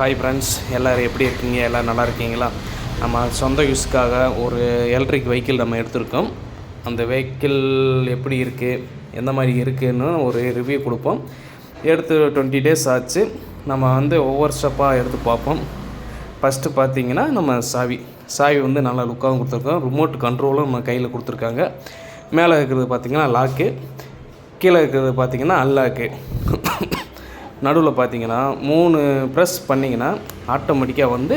Hi friends எல்லோரும் எப்படி இருக்கீங்க? எல்லோரும் நல்லா இருக்கீங்களா? நம்ம சொந்த யூஸ்க்காக ஒரு எலக்ட்ரிக் வெஹிக்கிள் நம்ம எடுத்திருக்கோம். அந்த வெஹிக்கிள் எப்படி இருக்குது எந்த மாதிரி இருக்குன்னு ஒரு ரிவ்யூ கொடுப்போம். எடுத்து டுவெண்ட்டி டேஸ் ஆச்சு. நம்ம வந்து ஒவ்வொரு ஸ்டெப்பாக எடுத்து பார்ப்போம். ஃபஸ்ட்டு பார்த்தீங்கன்னா நம்ம சாவி. சாவி வந்து நல்லா லுக்காகவும் கொடுத்துருக்கோம். ரிமோட் கண்ட்ரோலும் நம்ம கையில் கொடுத்துருக்காங்க. மேலே இருக்கிறது பார்த்திங்கன்னா லாக்கு கீழே இருக்கிறது பார்த்திங்கன்னா அல்லாக்கு நடுவில் பார்த்தீங்கன்னா மூணு ப்ரெஸ் பண்ணிங்கன்னா ஆட்டோமேட்டிக்காக வந்து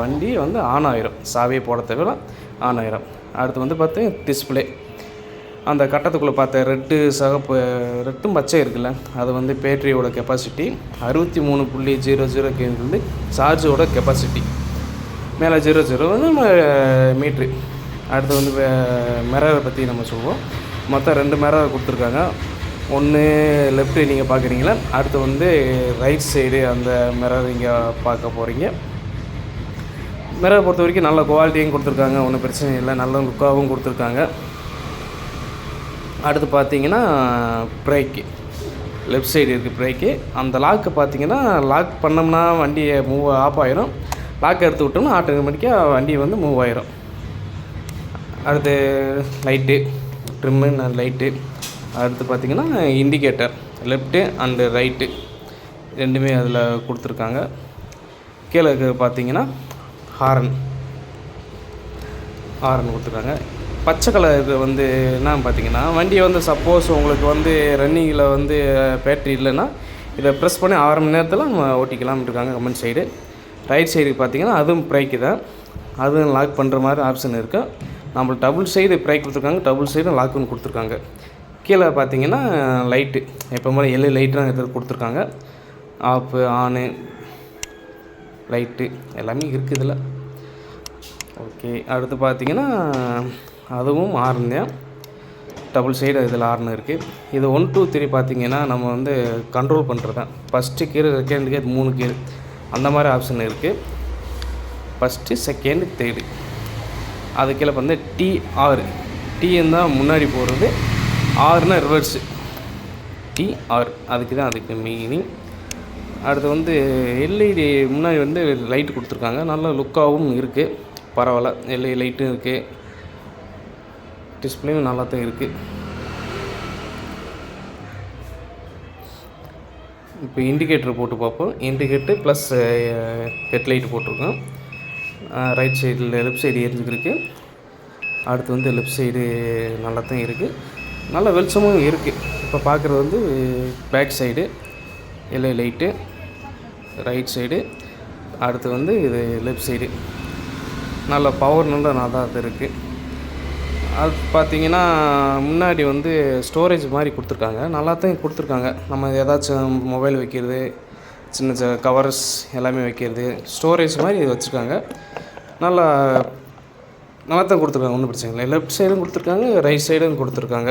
வண்டி வந்து ஆன் ஆகிரும் சாவியை போட தேவையில்ல ஆன் ஆகிரும் அடுத்து வந்து பார்த்து டிஸ்பிளே அந்த கட்டத்துக்குள்ளே பார்த்த ரெட்டு சகப்பு ரெட்டும் பச்சை இருக்குல்ல அது வந்து பேட்டரியோட கெப்பாசிட்டி அறுபத்தி மூணு புள்ளி ஜீரோ ஜீரோ வந்து சார்ஜோட கெப்பாசிட்டி மேலே ஜீரோ ஜீரோ வந்து நம்ம மீட்ரு அடுத்து வந்து மிரரை பற்றி நம்ம சொல்லுவோம் மொத்தம் ரெண்டு மிரர் கொடுத்துருக்காங்க. ஒன்று லெஃப்ட்டு நீங்கள் பார்க்குறீங்களா அடுத்து வந்து ரைட் சைடு அந்த மிரர் நீங்கள் பார்க்க போகிறீங்க மிரர் பொறுத்த வரைக்கும் நல்ல குவாலிட்டியும் கொடுத்துருக்காங்க. ஒன்றும் பிரச்சனை இல்லை. நல்ல லுக்காகவும் கொடுத்துருக்காங்க. அடுத்து பார்த்தீங்கன்னா ப்ரேக்கு லெஃப்ட் சைடு இருக்குது ப்ரேக்கு அந்த லாக்கு பார்த்தீங்கன்னா லாக் பண்ணோம்னா வண்டி மூவ் ஆஃப் ஆயிரும். லாக் எடுத்து விட்டோம்னா ஆட்டோமேட்டிக்காக வண்டி வந்து மூவ் ஆயிரும். அடுத்து லைட்டு ட்ரிம்மு லைட்டு அடுத்து பார்த்திங்கன்னா இண்டிகேட்டர் லெஃப்ட்டு அண்டு ரைட்டு ரெண்டுமே அதில் கொடுத்துருக்காங்க. கீழே பார்த்தீங்கன்னா ஹாரன். ஹாரன் கொடுத்துருக்காங்க. பச்சை கலர் இது வந்து என்ன பார்த்தீங்கன்னா வண்டியை வந்து சப்போஸ் உங்களுக்கு வந்து ரன்னிங்கில் வந்து பேட்ரி இல்லைன்னா இதை ப்ரெஸ் பண்ணி ஆறு மணி நேரத்தில் நம்ம ஓட்டிக்கலாம்னு இருக்காங்க கமெண்ட் சைடு ரைட் சைடு பார்த்தீங்கன்னா அதுவும் பிரேக்கு தான். அதுவும் லாக் பண்ணுற மாதிரி ஆப்ஷன் இருக்குது நம்மளுக்கு டபுள் சைடு பிரேக் கொடுத்துருக்காங்க. டபுள் சைடும் லாக்குன்னு கொடுத்துருக்காங்க. கீழே பார்த்தீங்கன்னா லைட்டு எப்போ மாதிரி எல்லு லைட்லாம் எடுத்து கொடுத்துருக்காங்க. ஆப்பு ஆனு லைட்டு எல்லாமே இருக்குது இதில். ஓகே அடுத்து பார்த்தீங்கன்னா அதுவும் ஆறுந்தேன் டபுள் சைடு இதில் ஆறுனு இருக்குது இது ஒன் டூ த்ரீ பார்த்தீங்கன்னா நம்ம வந்து கண்ட்ரோல் பண்ணுறது தான். ஃபஸ்ட்டு கீர் செகண்ட் கீர் மூணு கீர் அந்த மாதிரி ஆப்ஷன் இருக்குது ஃபஸ்ட்டு செகண்ட் தேர்டு அது கீழே வந்து டி டிஎன் தான் முன்னாடி போகிறது ஆறுனா ரிவர்ஸு டி ஆர் அதுக்கு தான் அதுக்கு மீனிங் அடுத்து வந்து எல்இடி முன்னாடி வந்து லைட் கொடுத்துருக்காங்க. நல்ல லுக்காகவும் இருக்குது பரவாயில்ல. எல்இடி லைட்டும் இருக்குது டிஸ்பிளேவும் நல்லா தான் இருக்குது இப்போ இண்டிகேட்டர் போட்டு பார்ப்போம். இண்டிகேட்டர் ப்ளஸ் ஹெட்லைட் போட்டிருக்கோம். ரைட் சைடில் லெஃப்ட் சைடு எரிஞ்சுக்கிருக்கு அடுத்து வந்து லெஃப்ட் சைடு நல்லா தான் இருக்குது நல்ல வெளிச்சமும் இருக்குது இப்போ பார்க்குறது வந்து பேக் சைடு எல்ஐ லைட்டு ரைட் சைடு அடுத்து வந்து இது லெஃப்ட் சைடு நல்ல பவர் நல்ல நல்லா அது இருக்குது அது பார்த்தீங்கன்னா முன்னாடி வந்து ஸ்டோரேஜ் மாதிரி கொடுத்துருக்காங்க. நல்லா தான் கொடுத்துருக்காங்க. நம்ம ஏதாச்சும் மொபைல் வைக்கிறது சின்ன சின்ன கவர்ஸ் எல்லாமே வைக்கிறது ஸ்டோரேஜ் மாதிரி வச்சுருக்காங்க. நல்லா நல்லா தான் கொடுத்துருக்காங்க ஒன்றும் பிரச்சனை இல்லை. லெஃப்ட் சைடும் கொடுத்துருக்காங்க ரைட் சைடும் கொடுத்துருக்காங்க.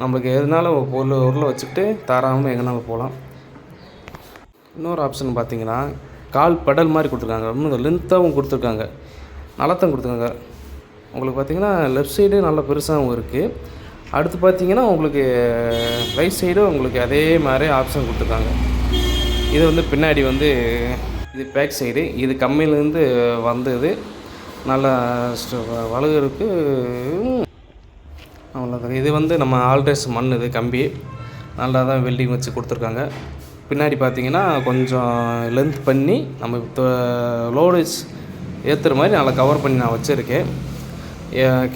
நம்மளுக்கு எதுனாலும் பொருள் உருளை வச்சுக்கிட்டு தாராமல் எங்கேனாலும் போகலாம். இன்னொரு ஆப்ஷன் பார்த்தீங்கன்னா கால் பெடல் மாதிரி கொடுத்துருக்காங்க. இன்னும் லென்த்தாகவும் கொடுத்துருக்காங்க. நல்லா தான் கொடுத்துருக்காங்க. உங்களுக்கு பார்த்தீங்கன்னா லெஃப்ட் சைடு நல்லா பெருசாகவும் இருக்குது அடுத்து பார்த்தீங்கன்னா உங்களுக்கு ரைட் சைடும் உங்களுக்கு அதே மாதிரி ஆப்ஷன் கொடுத்துருக்காங்க. இது வந்து பின்னாடி வந்து இது பேக் சைடு இது கம்மியிலேருந்து வந்தது. நல்லா வழுகிறதுக்கு அவ்வளோதான் இது வந்து நம்ம ஆல்ட்ரேஸ் மண் இது கம்பி. நல்லா தான் வெல்டிங் வச்சு கொடுத்துருக்காங்க. பின்னாடி பார்த்தீங்கன்னா கொஞ்சம் லென்த் பண்ணி நம்ம லோடேஜ் ஏற்றுற மாதிரி நல்லா கவர் பண்ணி நான் வச்சுருக்கேன்.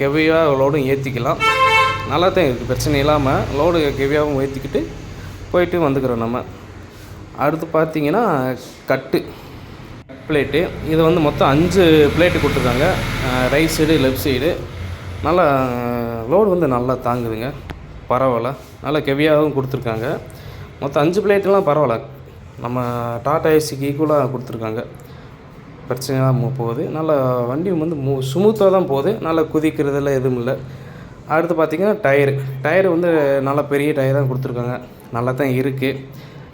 கெவியாக லோடும் ஏற்றிக்கலாம் நல்லா தான் இருக்குது பிரச்சனை இல்லாமல் லோடு கெவியாகவும் ஏற்றிக்கிட்டு போயிட்டு வந்துக்கிறோம் நம்ம. அடுத்து பார்த்தீங்கன்னா கட்டு. பிளேட்டு. இது வந்து மொத்தம் அஞ்சு பிளேட்டு கொடுத்துருக்காங்க. Right side left side. நல்லா லோடு வந்து நல்லா தாங்குதுங்க. பரவாயில்ல. நல்லா கெவியாகவும் கொடுத்துருக்காங்க. மொத்தம் அஞ்சு பிளேட்டெல்லாம் பரவாயில்ல. நம்ம டாடா ஏசிக்கு ஈக்குவலாக கொடுத்துருக்காங்க. பிரச்சனையாக போகுது. நல்லா வண்டி வந்து மூ ஸ்மூத்தாக தான் போகுது. நல்லா குதிக்கிறதுல எதுவும் இல்லை. அடுத்து பார்த்திங்கன்னா டயரு. டயரு வந்து நல்லா பெரிய டயர் தான் கொடுத்துருக்காங்க. நல்லா தான் இருக்குது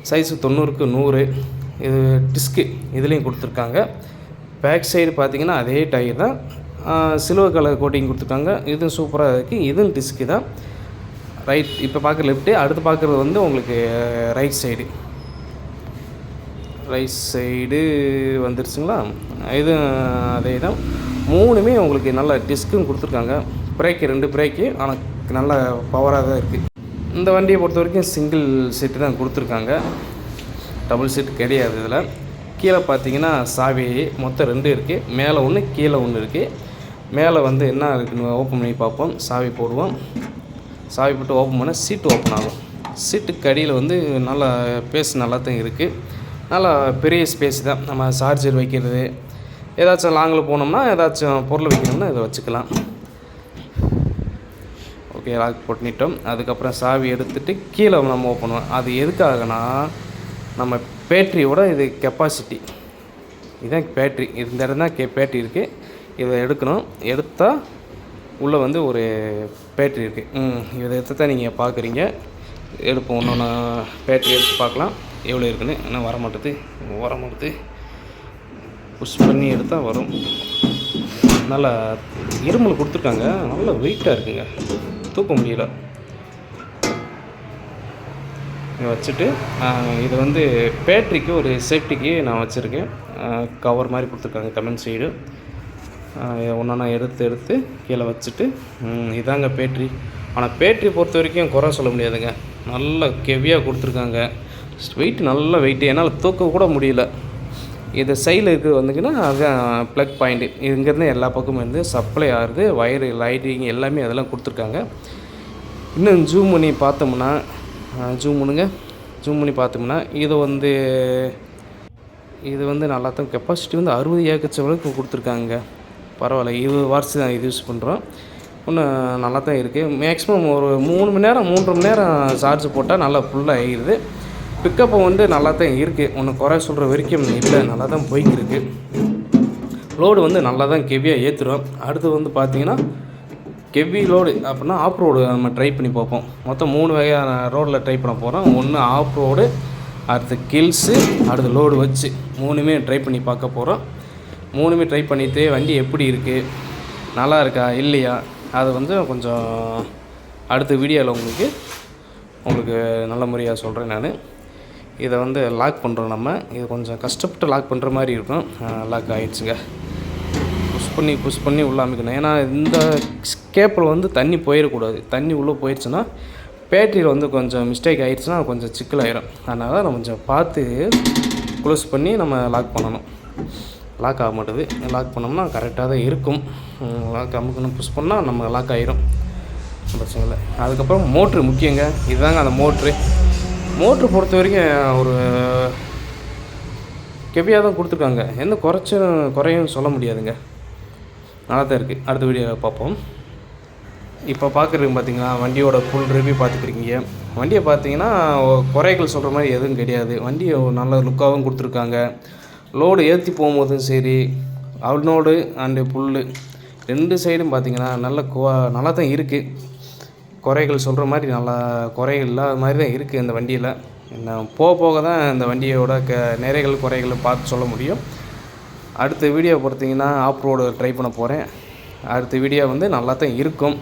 சைஸு தொண்ணூறுக்கு நூறு. இது டிஸ்க்கு இதுலேயும் கொடுத்துருக்காங்க. பேக் சைடு பார்த்திங்கன்னா அதே டயர் தான். சில்வர் கலர் கோட்டிங் கொடுத்துருக்காங்க. இதுவும் சூப்பராக இருக்குது இதுவும் டிஸ்க்கு தான். ரைட் இப்போ பார்க்குற லெஃப்ட்டு அடுத்து பார்க்குறது வந்து உங்களுக்கு ரைட் சைடு ரைட் சைடு வந்துருச்சுங்களா? இது அதே தான். மூணுமே உங்களுக்கு நல்ல டிஸ்க்கும் கொடுத்துருக்காங்க. பிரேக்கு ரெண்டு பிரேக்கு ஆனால் நல்ல பவராக தான் இருக்குது இந்த வண்டியை பொறுத்த வரைக்கும் சிங்கிள் சீட்டு தான் கொடுத்துருக்காங்க. டபுள் சீட் கிடையாது இதில். கீழே பார்த்தீங்கன்னா சாவி மொத்தம் ரெண்டு இருக்குது மேலே ஒன்று கீழே ஒன்று இருக்குது மேலே வந்து என்ன இருக்குன்னு ஓப்பன் பண்ணி பார்ப்போம். சாவி போடுவோம். சாவி போட்டு ஓப்பன் பண்ணால் சீட்டு ஓப்பன் ஆகும். சீட்டுக்கு அடியில் வந்து நல்லா பேஸ் நல்லா தான் இருக்குது நல்லா பெரிய ஸ்பேஸ் தான். நம்ம சார்ஜர் வைக்கிறது. ஏதாச்சும் லாங்கில் போனோம்னா ஏதாச்சும் பொருள் வைக்கணும்னா இதை வச்சுக்கலாம். ஓகே லாக் பண்ணிட்டோம் அதுக்கப்புறம் சாவி எடுத்துகிட்டு கீழே நம்ம ஓப்பன் பண்ணுவோம் அது எதுக்காகனா நம்ம பேட்டரியோட இது கெப்பாசிட்டி இதுதான் பேட்ரி இந்த இடம் தான் கே பேட்ரி இருக்குது இதை எடுக்கணும். எடுத்தால் உள்ளே வந்து ஒரு பேட்டரி இருக்குது ம் இதை எடுத்து தான் நீங்கள் பார்க்குறீங்க எடுப்போம். ஒன்று பேட்ரி எடுத்து பார்க்கலாம் எவ்வளோ இருக்குன்னு. இன்னும் வர மாட்டேது. வர மாட்டுது. புஷ் பண்ணி எடுத்தால் வரும். நல்லா இருமல் கொடுத்துருக்காங்க. நல்லா வெயிட்டாக இருக்குங்க. தூக்க முடியல. இங்கே வச்சுட்டு இது வந்து பேட்ரிக்கு ஒரு சேஃப்டிக்கு நான் வச்சுருக்கேன். கவர் மாதிரி கொடுத்துருக்காங்க கமெண்ட் சைடு ஒன்றா எடுத்து எடுத்து கீழே வச்சுட்டு இதாங்க பேட்ரி. ஆனால் பேட்ரி பொறுத்த வரைக்கும் குறை சொல்ல முடியாதுங்க. நல்ல கெவியாக கொடுத்துருக்காங்க. வெயிட் நல்ல வெயிட்டு என்னால் தூக்க கூட முடியல. இது சைடில் இருக்கிறது வந்துங்கன்னா அதுதான் ப்ளக் பாயிண்ட்டு இங்கேருந்து எல்லா பக்கமும் இருந்து சப்ளை ஆகுது. வயரு லைட்டிங் எல்லாமே அதெல்லாம் கொடுத்துருக்காங்க. இன்னும் ஜூம் பண்ணி பார்த்தோம்னா ஜூம் பண்ணுங்க. ஜூம் பண்ணி பார்த்தோம்னா இது வந்து இது வந்து நல்லா தான் கெப்பாசிட்டி வந்து அறுபது ஏக்கச்ச அளவுக்கு கொடுத்துருக்காங்க. பரவாயில்ல இருபது வாட்ஸ் தான் இது யூஸ் பண்ணுறோம் இன்னும் நல்லா தான் இருக்குது மேக்ஸிமம் ஒரு மூணு மணி நேரம் மூன்றரை மணி நேரம் சார்ஜ் போட்டால் நல்லா ஃபுல்லாக ஆகிடுது பிக்கப்பு வந்து நல்லா தான் இருக்குது ஒன்று குறை சொல்கிற வரைக்கும் இல்லை நல்லா தான் போய்க்கிருக்கு. லோடு வந்து நல்லா தான் கெவியாக ஏற்றுடும் அடுத்து வந்து பார்த்திங்கன்னா கெவி லோடு அப்படின்னா ஆஃப் ரோடு நம்ம ட்ரை பண்ணி பார்ப்போம். மொத்தம் மூணு வகையான ரோடில் ட்ரை பண்ண போகிறோம் ஒன்று ஆஃப் ரோடு அடுத்து கில்ஸு அடுத்து லோடு வச்சு மூணுமே ட்ரை பண்ணி பார்க்க போகிறோம் மூணுமே ட்ரை பண்ணிவிட்டு வண்டி எப்படி இருக்குது நல்லா இருக்கா? இல்லையா? அது வந்து கொஞ்சம் அடுத்த வீடியோவில் உங்களுக்கு உங்களுக்கு நல்ல முறையாக சொல்கிறேன் நான். இதை வந்து லாக் பண்ணுறோம் நம்ம. இது கொஞ்சம் கஷ்டப்பட்டு லாக் பண்ணுற மாதிரி இருக்கும். லாக் ஆகிடுச்சுங்க பண்ணி புஷ் பண்ணி உள்ளே அமைக்கணும். ஏன்னா இந்த கேப்பில் வந்து தண்ணி போயிடக்கூடாது தண்ணி உள்ளே போயிடுச்சுன்னா பேட்டரியில் வந்து கொஞ்சம் மிஸ்டேக் ஆகிடுச்சுன்னா கொஞ்சம் சிக்கலாயிரும். அதனால் நம்ம கொஞ்சம் பார்த்து க்ளோஸ் பண்ணி நம்ம லாக் பண்ணணும். லாக் ஆக மாட்டுது. லாக் பண்ணோம்னா கரெக்டாக தான் இருக்கும். லாக் அமுக்கணும் புஷ் பண்ணால் நம்ம லாக் ஆகிரும் பிரச்சனை இல்லை. அதுக்கப்புறம் மோட்ரு முக்கியங்க. இதுதாங்க அந்த மோட்ரு மோட்ரு பொறுத்த வரைக்கும் ஒரு கெவியாக தான் கொடுத்துருக்காங்க. எந்த குறைச்சும் குறையும் சொல்ல முடியாதுங்க. நல்லா தான் இருக்குது அடுத்த வீடியோவில் பார்ப்போம். இப்போ பார்க்குறதுக்கு பார்த்தீங்கன்னா வண்டியோட ஃபுல் ரிவ்யூ பார்த்துக்கிறீங்க வண்டியை பார்த்தீங்கன்னா குறைகள் சொல்கிற மாதிரி எதுவும் கிடையாது. வண்டியை ஒரு நல்ல லுக்காகவும் கொடுத்துருக்காங்க. லோடு ஏற்றி போகும்போதும் சரி அவனோடு அண்டு புல் ரெண்டு சைடும் பார்த்தீங்கன்னா நல்ல குவா நல்லா தான் இருக்குது குறைகள் சொல்கிற மாதிரி நல்லா குறைகள் இல்லாத மாதிரி தான் இருக்குது இந்த வண்டியில். என்ன போக போக தான் இந்த வண்டியோட க நிறைகள் குறைகளை பார்த்து சொல்ல முடியும். அடுத்த வீடியோ பார்த்தீங்கன்னா ஆஃப் ரோடு ட்ரை பண்ண போகிறேன் அடுத்த வீடியோ வந்து நல்லா தான் இருக்கும்.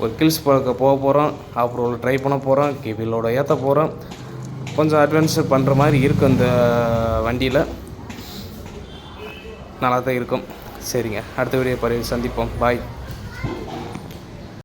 ஒரு கில்ஸ் பார்க்க போக போகிறோம் ஆஃப் ரோடு ட்ரை பண்ண போகிறோம் கேபிளோட ஏற்ற போகிறோம் கொஞ்சம் அட்வான்ஸ் பண்ணுற மாதிரி இருக்கும் இந்த வண்டியில். நல்லா தான் இருக்கும். சரிங்க அடுத்த வீடியோ பறவை சந்திப்போம். பாய்